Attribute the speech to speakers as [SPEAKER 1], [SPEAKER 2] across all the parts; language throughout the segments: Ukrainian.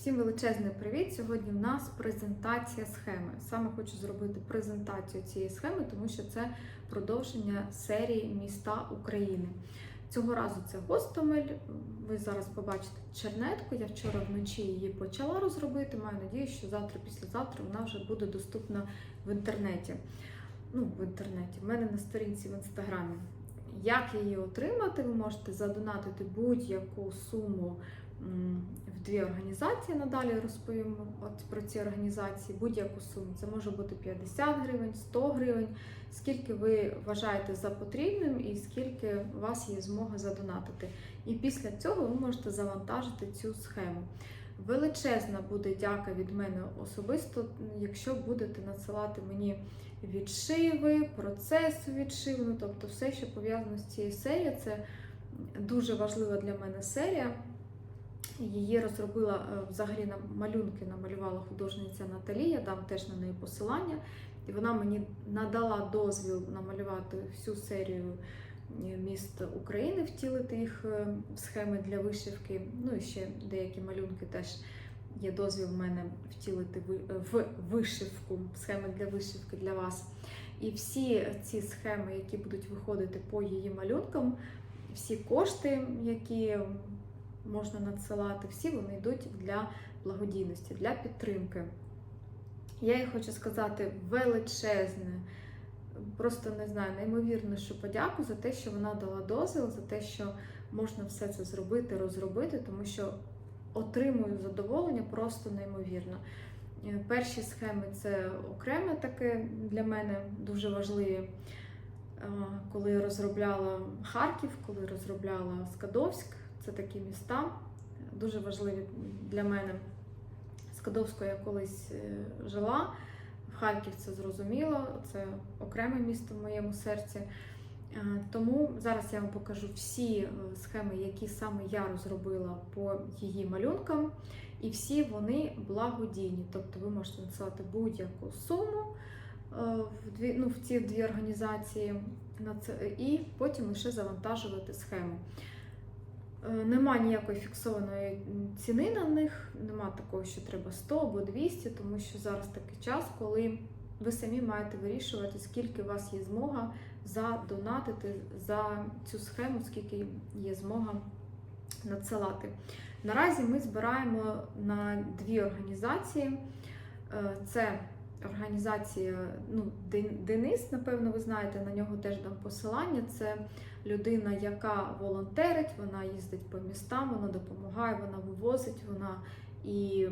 [SPEAKER 1] Всім величезний привіт! Сьогодні в нас презентація схеми. Саме хочу зробити презентацію цієї схеми, тому що це продовження серії міста України. Цього разу це Гостомель. Ви зараз побачите чернетку. Я вчора вночі її почала розробити. Маю надію, що завтра, післязавтра вона вже буде доступна в інтернеті. Ну, в інтернеті, в мене на сторінці в інстаграмі. Як її отримати? Ви можете задонатити будь-яку суму в дві організації. Надалі розповім от про ці організації. Будь-яку суму. Це може бути 50 гривень, 100 гривень, скільки ви вважаєте за потрібним і скільки у вас є змога задонатити. І після цього ви можете завантажити цю схему. Величезна буде дяка від мене особисто, якщо будете надсилати мені відшиви, процесу відшиву, ну, тобто все, що пов'язано з цією серією, це дуже важлива для мене серія. Її розробила е, взагалі на малюнки, намалювала художниця Наталі, я дам теж на неї посилання. І вона мені надала дозвіл намалювати всю серію е, міст України, втілити їх е, в схеми для вишивки. Ну і ще деякі малюнки теж є дозвіл в мене втілити в вишивку, схеми для вишивки для вас. І всі ці схеми, які будуть виходити по її малюнкам, всі кошти, які можна надсилати, всі вони йдуть для благодійності, для підтримки. Я їй хочу сказати величезне, просто не знаю, неймовірно, що подяку за те, що вона дала дозвіл, за те, що можна все це зробити, розробити, тому що отримую задоволення просто неймовірно. Е, Перші схеми це окреме таке для мене дуже важливі. Е, Коли розробляла Харків, коли розробляла Скадовськ, це такі міста, дуже важливі для мене. Скадовську я колись е, жила, в Харків це зрозуміло, це окреме місто в моєму серці. Е, Тому зараз я вам покажу всі е, схеми, які саме я розробила по її малюнкам, і всі вони благодійні. Тобто ви можете надсилати будь-яку суму в, дві, ну, в ці дві організації і потім лише завантажувати схему. Е, Нема ніякої фіксованої ціни на них, нема такого, що треба 100 або 200, тому що зараз такий час, коли ви самі маєте вирішувати, скільки у вас є змога задонатити за цю схему, скільки є змога надсилати. Наразі ми збираємо на дві організації. Е, Це організація ну, Денис, напевно, ви знаєте, на нього теж дам посилання. Це людина, яка волонтерить, вона їздить по містам, вона допомагає, вона вивозить, вона і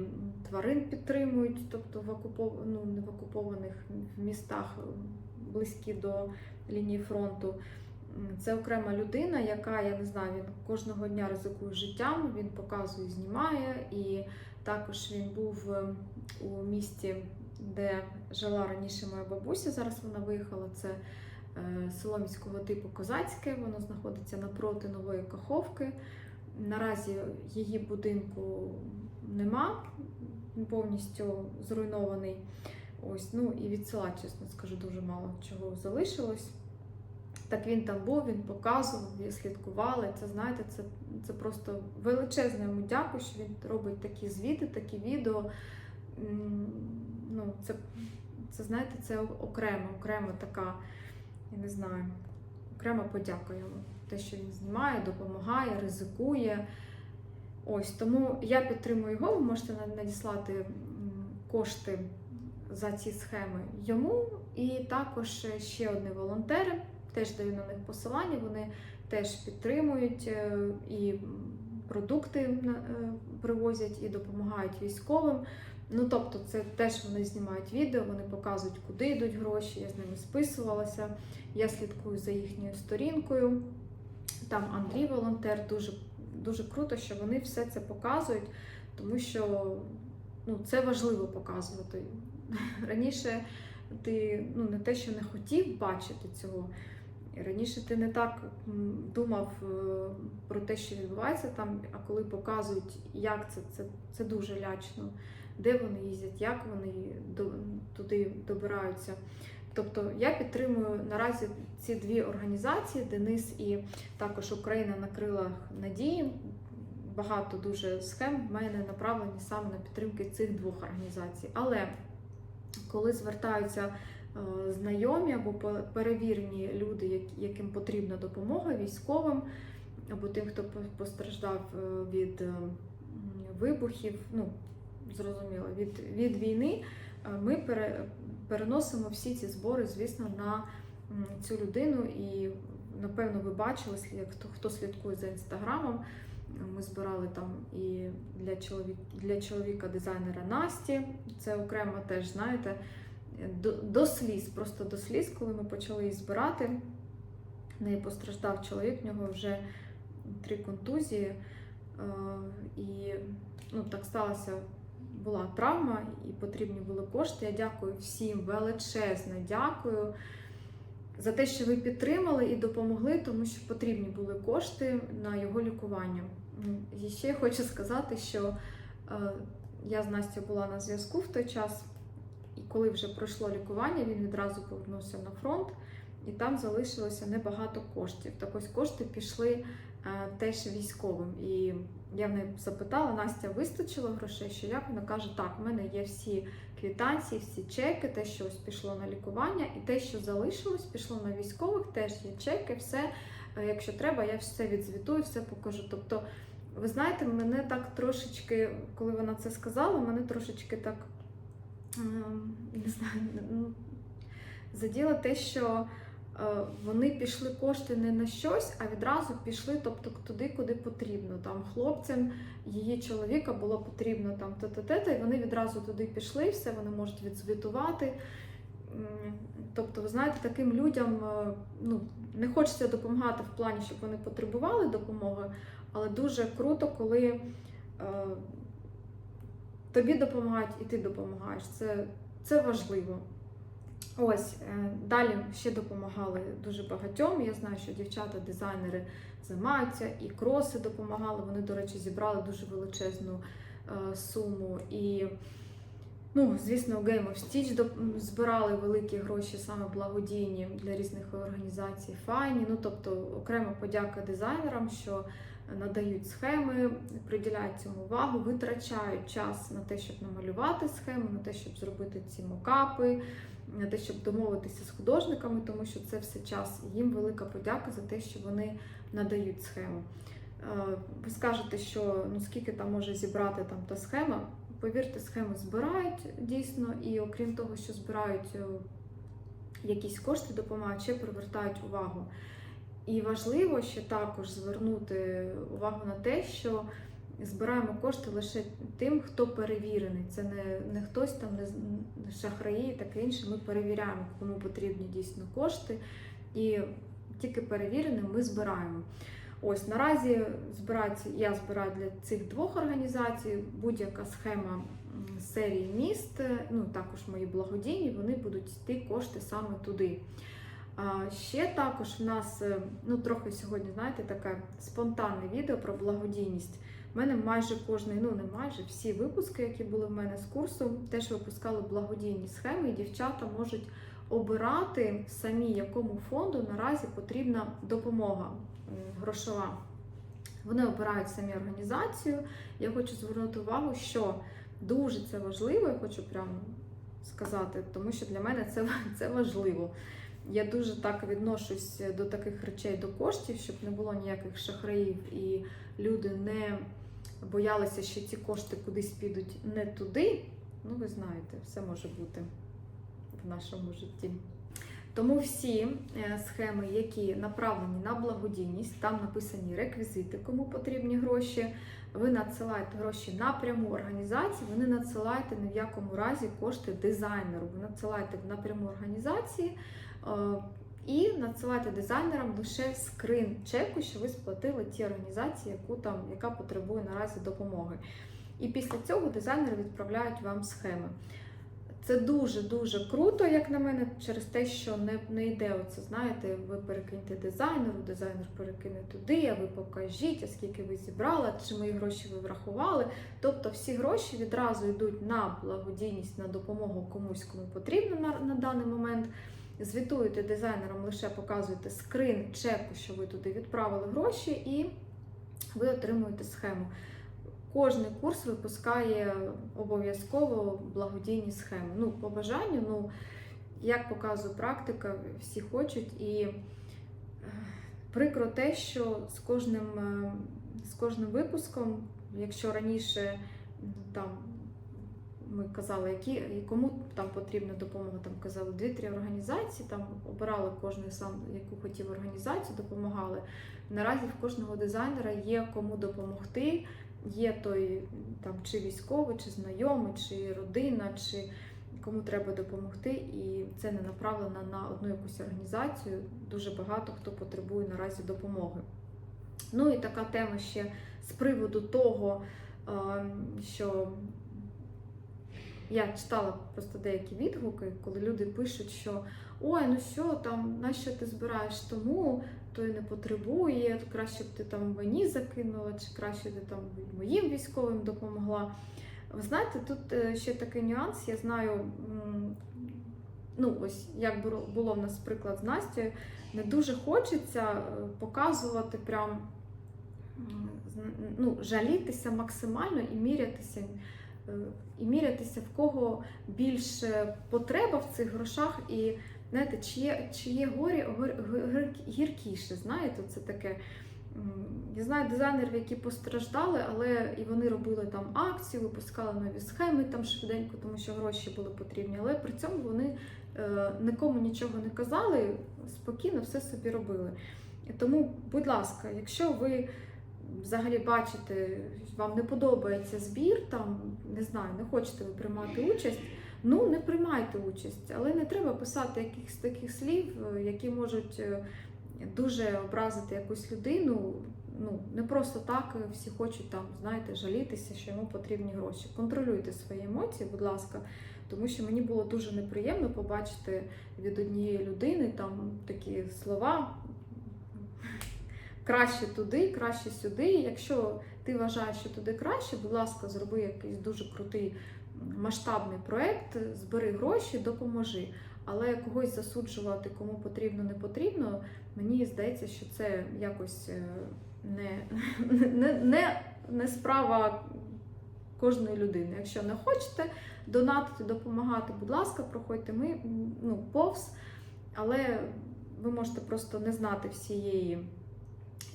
[SPEAKER 1] тварин підтримують, тобто в окупов... ну, не в окупованих містах близькі до лінії фронту. Це окрема людина, яка, я не знаю, він кожного дня ризикує життям, він показує, знімає. І також він був е, у місті, де жила раніше моя бабуся. Зараз вона виїхала. Це е, село міського типу Козацьке, воно знаходиться напроти нової Каховки. Наразі її будинку нема, повністю зруйнований. Ось, ну і від села, чесно скажу, дуже мало чого залишилось. Так він там був, він показував, слідкували. Це знаєте, це, це просто величезне йому дякую, що він робить такі звіти, такі відео. Ну, це, це знаєте, це окремо, окремо така, я не знаю, окрема подяка йому. Те, що він знімає, допомагає, ризикує. Ось тому я підтримую його. Ви можете надіслати кошти за ці схеми йому. І також ще одні волонтери, теж даю на них посилання. Вони теж підтримують е, і продукти е, привозять, і допомагають військовим. Ну тобто, це теж вони знімають відео, вони показують, куди йдуть гроші. Я з ними списувалася. Я слідкую за їхньою сторінкою. Там Андрій волонтер, дуже, дуже круто, що вони все це показують, тому що ну, це важливо показувати. Раніше ти ну, не те, що не хотів бачити цього. Раніше ти не так думав е, про те, що відбувається там, а коли показують, як це, це, це дуже лячно, де вони їздять, як вони туди добираються. Тобто я підтримую наразі ці дві організації, Денис і також Україна на крилах надії. багато дуже схем в мене направлені саме на підтримки цих двох організацій. Але коли звертаються е, знайомі або перевірені люди, яким потрібна допомога військовим, або тим, хто постраждав е, від е, вибухів, ну зрозуміло, від, від війни, е, ми пере, переносимо всі ці збори, звісно, на цю людину. І напевно ви бачили, слід- хто, хто слідкує за інстаграмом. Ми збирали там і для чоловік, для чоловіка дизайнера Насті. Це окремо теж, знаєте, до, до сліз, просто до сліз, коли ми почали її збирати. В неї постраждав чоловік, в нього вже три контузії. Е, і ну, так сталося, була травма і потрібні були кошти. Я дякую всім величезне, дякую за те, що ви підтримали і допомогли, тому що потрібні були кошти на його лікування. І ще хочу сказати, що е, я з Настю була на зв'язку в той час, і коли вже пройшло лікування, він відразу повернувся на фронт, і там залишилося небагато коштів. Так ось кошти пішли е, теж військовим. І я в неї запитала, Настя вистачило грошей, що як вона каже, так, в мене є всі квитанції, всі чеки, те, що ось пішло на лікування, і те, що залишилось, пішло на військових, теж є чеки, все. Е, Якщо треба, я все відзвітую, все покажу. Тобто, ви знаєте, мене так трошечки, коли вона це сказала, мене трошечки так ем, не знаю, ну, заділо те, що вони пішли кошти не на щось, а відразу пішли, тобто туди, куди потрібно. Там хлопцям її чоловіка було потрібно там те-те-те, і вони відразу туди пішли, все вони можуть відзвітувати. Тобто, ви знаєте, таким людям е, ну, не хочеться допомагати в плані, щоб вони потребували допомоги, але дуже круто, коли е, тобі допомагають і ти допомагаєш. Це, це важливо. Ось е, далі ще допомагали дуже багатьом. Я знаю, що дівчата-дизайнери займаються, і кроси допомагали. Вони, до речі, зібрали дуже величезну е, суму. І, ну, звісно, Game of Stitch збирали великі гроші, саме благодійні для різних організацій. Файні. Ну, тобто, окрема подяка дизайнерам, що надають схеми, приділяють цьому увагу, витрачають час на те, щоб намалювати схеми, на те, щоб зробити ці мокапи, на те, щоб домовитися з художниками, тому що це все час. Їм велика подяка за те, що вони надають схему. Е, Ви скажете, що ну скільки там може зібрати там та схема. Повірте, схеми збирають дійсно, і окрім того, що збирають е, якісь кошти, допомагають, ще привертають увагу. І важливо ще також звернути увагу на те, що збираємо кошти лише тим, хто перевірений. Це не, не хтось там, не, шахраї і таке інше. Ми перевіряємо, кому потрібні дійсно кошти, і тільки перевіреним ми збираємо. Ось наразі збирається, я збираю для цих двох організацій будь-яка схема серії міст, е, ну також мої благодійні, вони будуть йти кошти саме туди. Ще також в нас, е, ну трохи сьогодні, знаєте, таке спонтанне відео про благодійність. У мене майже кожний, ну не майже всі випуски, які були в мене з курсу, теж випускали благодійні схеми, і дівчата можуть обирати самі, якому фонду наразі потрібна допомога грошова. Вони обирають самі організацію. Я хочу звернути увагу, що дуже це важливо, я хочу прямо сказати, тому що для мене це, це важливо. Я дуже так відношусь до таких речей, до коштів, щоб не було ніяких шахраїв і люди не боялися, що ці кошти кудись підуть не туди. Ну, ви знаєте, все може бути в нашому житті. Тому всі е, схеми, які направлені на благодійність, там написані реквізити, кому потрібні гроші. Ви надсилаєте гроші напряму організації, ви не надсилаєте ні в якому разі кошти дизайнеру. Ви надсилаєте напряму організації і надсилаєте дизайнерам лише скрин чеку, що ви сплатили ті організації, яку там, яка потребує наразі допомоги. І після цього дизайнери відправляють вам схеми. Це дуже-дуже круто, як на мене, через те, що не, не йде оце, знаєте, ви перекиньте дизайнеру, дизайнер перекине туди, а ви покажіть, а скільки ви зібрали, чи мої гроші ви врахували. Тобто всі гроші відразу йдуть на благодійність, на допомогу комусь, кому потрібно на, на даний момент. Звітуєте дизайнерам, лише показуєте скрин чеку, що ви туди відправили гроші, і ви отримуєте схему. Кожний курс випускає обов'язково благодійні схеми. Ну, по бажанню, ну, як показує практика, всі хочуть. І е, прикро те, що з кожним, е, з кожним випуском, якщо раніше там ми казали, які, і кому там потрібна допомога, там казали дві-три організації, там обирали кожен сам, яку хотів організацію, допомагали. Наразі в кожного дизайнера є кому допомогти. Є той там чи військовий, чи знайомий, чи родина, чи кому треба допомогти, і це не направлено на одну якусь організацію. Дуже багато хто потребує наразі допомоги. Ну і така тема ще з приводу того, е, що я читала просто деякі відгуки, коли люди пишуть, що ой, ну що там, нащо ти збираєш тому, той не потребує, краще б ти там мені закинула, чи краще ти там моїм військовим допомогла. Ви знаєте, тут е, ще такий нюанс, я знаю, ну ось як було- в нас приклад з Настю, не дуже хочеться е, показувати прям ну, жалітися максимально і мірятися. Е, І мірятися, в кого більше потреба в цих грошах, і знаєте, чиє, чиє горі гір- гіркіше. Знаєте, це таке. Я знаю дизайнерів, які постраждали, але і вони робили там акції, випускали нові схеми там швиденько, тому що гроші були потрібні. Але при цьому вони е, нікому нічого не казали, спокійно все собі робили. Тому, будь ласка, якщо ви взагалі бачите, вам не подобається збір, там не знаю, не хочете ви приймати участь. Ну, не приймайте участь, але не треба писати якихось таких слів, які можуть е, дуже образити якусь людину. Ну, не просто так е, всі хочуть там, знаєте, жалітися, що йому потрібні гроші. Контролюйте свої емоції, будь ласка, тому що мені було дуже неприємно побачити від однієї людини там такі слова. Краще туди, краще сюди. Якщо ти вважаєш, що туди краще, будь ласка, зроби якийсь дуже крутий масштабний проект, збери гроші, допоможи. Але когось засуджувати, кому потрібно, не потрібно, мені здається, що це якось е, не, не, не, не справа кожної людини. Якщо не хочете донатити, допомагати, будь ласка, проходьте ми ну, повз, але ви можете просто не знати всієї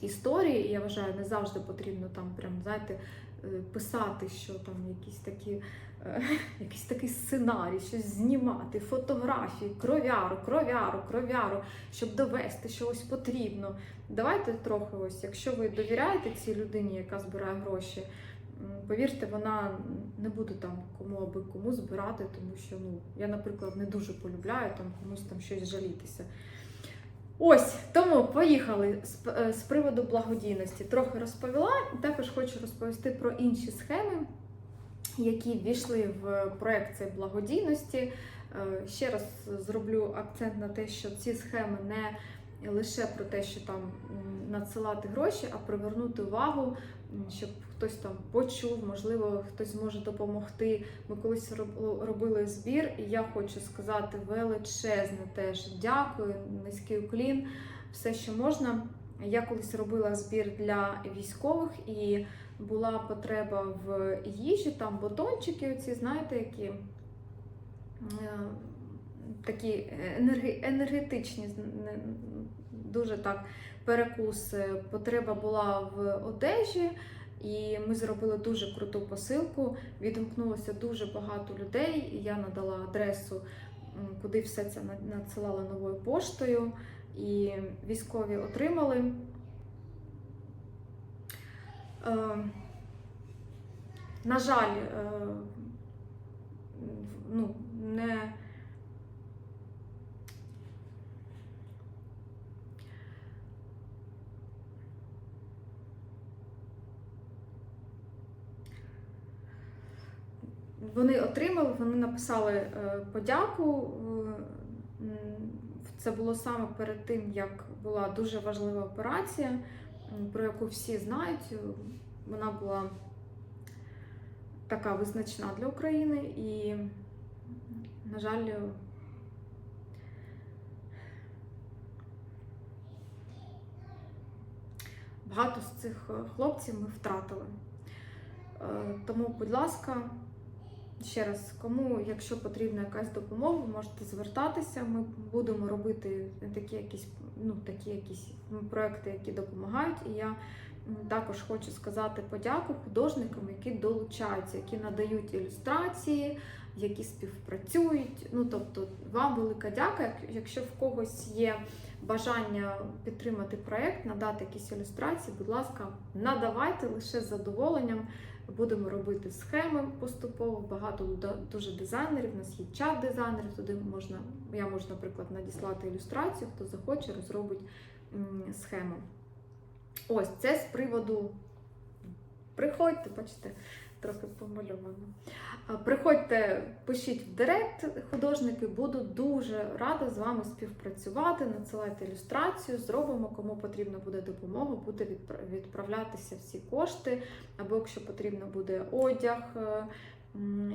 [SPEAKER 1] історії. І я вважаю, не завжди потрібно там прям, знаєте, е, писати, що там якісь такі, е, якийсь такий сценарій, щось знімати, фотографії, кров'яру, кров'яру, кров'яру, щоб довести, що ось потрібно. Давайте трохи ось, якщо ви довіряєте цій людині, яка збирає гроші. Повірте, вона не буде там кому аби кому збирати, тому що ну я, наприклад, не дуже полюбляю там комусь там щось жалітися. Ось тому поїхали з, е, з приводу благодійності. Трохи розповіла, також хочу розповісти про інші схеми, які ввійшли в проект цей благодійності. Е, Ще раз зроблю акцент на те, що ці схеми не лише про те, що там надсилати гроші, а привернути увагу, щоб хтось там почув, можливо, хтось зможе допомогти. Ми колись робили збір, і я хочу сказати величезне теж дякую, низький уклін, все, що можна. Я колись робила збір для військових і була потреба в їжі, там батончики, оці, знаєте, які е, такі енергетичні, дуже так перекус. Е, Потреба була в одежі. І ми зробили дуже круту посилку. Відгукнулося дуже багато людей. і Я надала адресу, куди все це на- надсилала новою поштою. І військові отримали. Е, на жаль, е, ну, не. Вони отримали, вони написали е, подяку. е, Це було саме перед тим, як була дуже важлива операція, про яку всі знають. Вона була така визначна для України і, на жаль, багато з цих е, хлопців ми втратили. Тому, будь ласка, ще раз, кому, якщо потрібна якась допомога, можете звертатися. Ми будемо робити такі якісь, ну, такі якісь проекти, які допомагають. І я також хочу сказати подяку художникам, які долучаються, які надають ілюстрації, які співпрацюють. Ну, тобто, вам велика дяка, як- якщо в когось є бажання підтримати проект, надати якісь ілюстрації, будь ласка, надавайте лише з задоволенням. Будемо робити схеми поступово. Багато дуже дизайнерів. У нас є чат дизайнерів. Туди можна, я можу, наприклад, надіслати ілюстрацію, хто захоче, розробить схему. Ось це з приводу. Приходьте, бачите, трохи помальовано. Приходьте, пишіть в директ художники, буду дуже рада з вами співпрацювати. Надсилайте ілюстрацію, зробимо, кому потрібна буде допомога, буде відправлятися всі кошти, або якщо потрібно буде одяг, е,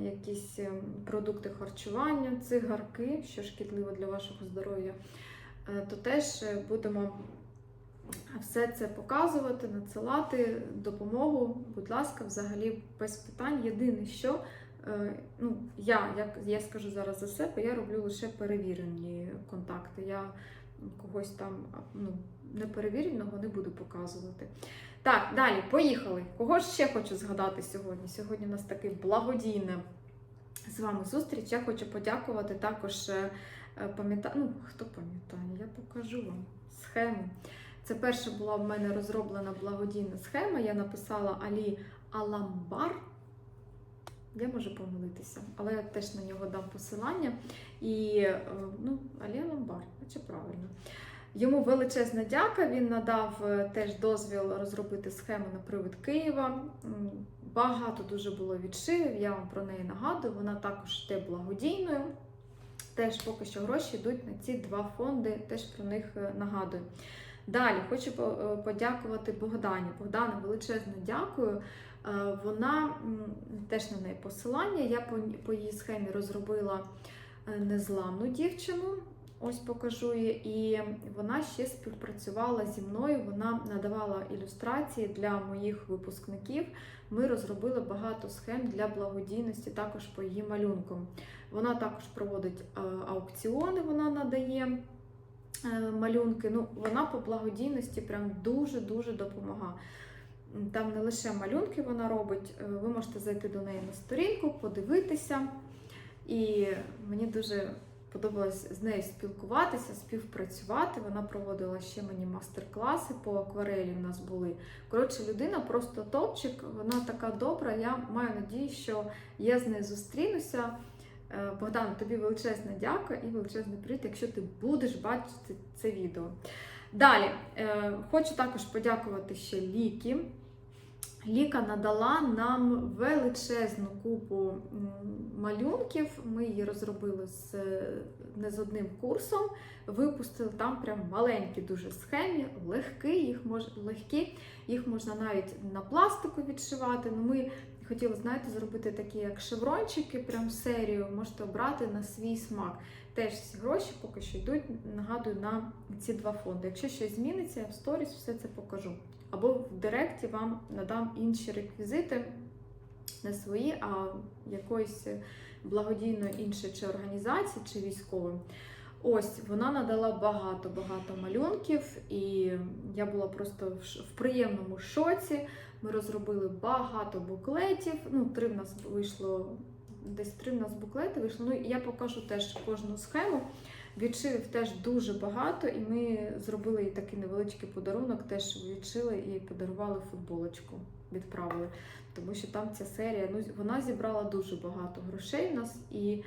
[SPEAKER 1] якісь е, продукти харчування, цигарки, що шкідливо для вашого здоров'я, е, то теж будемо все це показувати, надсилати допомогу, будь ласка, взагалі без питань. Єдине, що е, ну, я, як я скажу зараз за себе, я роблю лише перевірені контакти. Я когось там ну, неперевіреного не буду показувати. Так, далі, поїхали. Кого ще хочу згадати сьогодні? Сьогодні у нас таке благодійне з вами зустріч. Я хочу подякувати також. е, Пам'ятаю, ну хто пам'ятає, я покажу вам схему. Це перша була в мене розроблена благодійна схема. Я написала Алі Аламбар. Я можу помилитися, але я теж на нього дам посилання. І е, ну, Алі Аламбар, наче правильно. Йому величезна дяка. Він надав е, теж дозвіл розробити схему на привид Києва. Багато дуже було відшивів, я вам про неї нагадую. Вона також йде благодійною. Теж поки що гроші йдуть на ці два фонди, теж про них е, нагадую. Далі хочу е, подякувати Богдані. Богдана, величезно дякую. Е, Вона теж на неї посилання. Я по, її схемі розробила е, незламну дівчину. Ось покажу її. І вона ще співпрацювала зі мною. Вона надавала ілюстрації для моїх випускників. Ми розробили багато схем для благодійності, також по її малюнкам. Вона також проводить аукціони, вона надає малюнки. Ну, вона по благодійності прям дуже-дуже допомагає. Там не лише малюнки вона робить, е, ви можете зайти до неї на сторінку, подивитися. І мені дуже подобалось з нею спілкуватися, співпрацювати. Вона проводила ще мені мастер-класи по акварелі. У нас були. Коротше, людина просто топчик, вона така добра. Я маю надію, що я з нею зустрінуся. Е, Богдан, тобі величезна дяка і величезний привіт, якщо ти будеш бачити це відео. Далі, е, хочу також подякувати ще Лікі. Ліка надала нам величезну купу малюнків. Ми її розробили з, не з одним курсом. Випустили там прям маленькі дуже схемі, легкі, їх мож, легкі, їх можна навіть на пластику відшивати. Ну, ми хотіли, знаєте, зробити такі як шеврончики, прям серію. Можете обрати на свій смак. Теж ці гроші поки що йдуть, нагадую, на ці два фонди. Якщо щось зміниться, я в сторіс все це покажу. Або в директі вам надам інші реквізити, не свої, а якоїсь благодійної іншої чи організації, чи військової. Ось вона надала багато-багато малюнків, і я була просто в, приємному шоці. Ми розробили багато буклетів. Ну, три в нас вийшло, десь три в нас буклети вийшло. Ну, я покажу теж кожну схему. Відшивів теж дуже багато, і ми зробили їй такий невеличкий подарунок, теж відшили і подарували футболочку, відправили. Тому що там ця серія, ну, вона зібрала дуже багато грошей в нас, і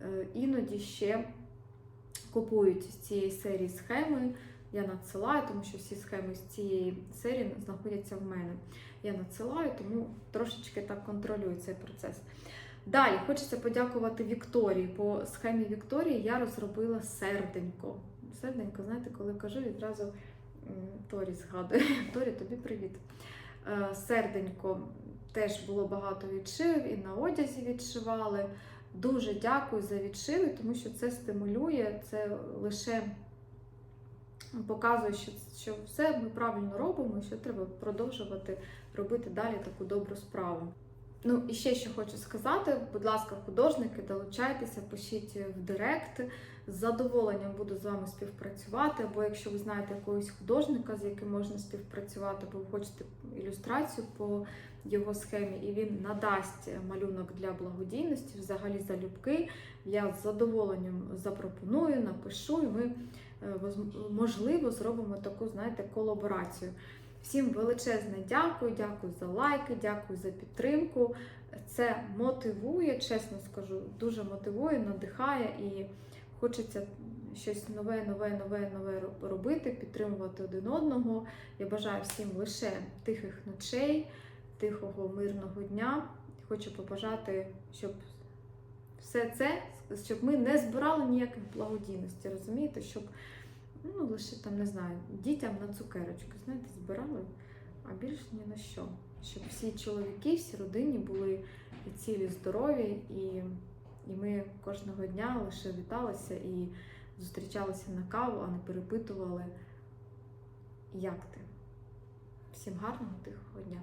[SPEAKER 1] е, іноді ще купують з цієї серії схеми. Я надсилаю, тому що всі схеми з цієї серії знаходяться в мене. Я надсилаю, тому трошечки так контролюю цей процес. Далі хочеться подякувати Вікторії. По схемі Вікторії я розробила серденько. Серденько, знаєте, коли кажу, відразу Торі згадую. Торі, тобі привіт. Е, Серденько теж було багато відшивів і на одязі відшивали. Дуже дякую за відшиви, тому що це стимулює, це лише показує, що, що все ми правильно робимо, і що треба продовжувати робити далі таку добру справу. Ну і ще що хочу сказати, будь ласка, художники, долучайтеся, пишіть в Директ. З задоволенням буду з вами співпрацювати. Або якщо ви знаєте якогось художника, з яким можна співпрацювати, або ви хочете ілюстрацію по його схемі, і він надасть малюнок для благодійності, взагалі залюбки. Я з задоволенням запропоную, напишу, і ми е, можливо зробимо таку, знаєте, колаборацію. Всім величезне дякую, дякую за лайки, дякую за підтримку. Це мотивує, чесно скажу, дуже мотивує, надихає і хочеться щось нове, нове, нове, нове робити, підтримувати один одного. Я бажаю всім лише тихих ночей, тихого, мирного дня. Хочу побажати, щоб все це, щоб ми не збирали ніяких благодійностей, розумієте, щоб ну, лише там, не знаю, дітям на цукерочки, знаєте, збирали, а більш ні на що. Щоб всі чоловіки, всі родині були цілі, здорові, і, і ми кожного дня лише віталися і зустрічалися на каву, а не перепитували, як ти. Всім гарного тихого дня!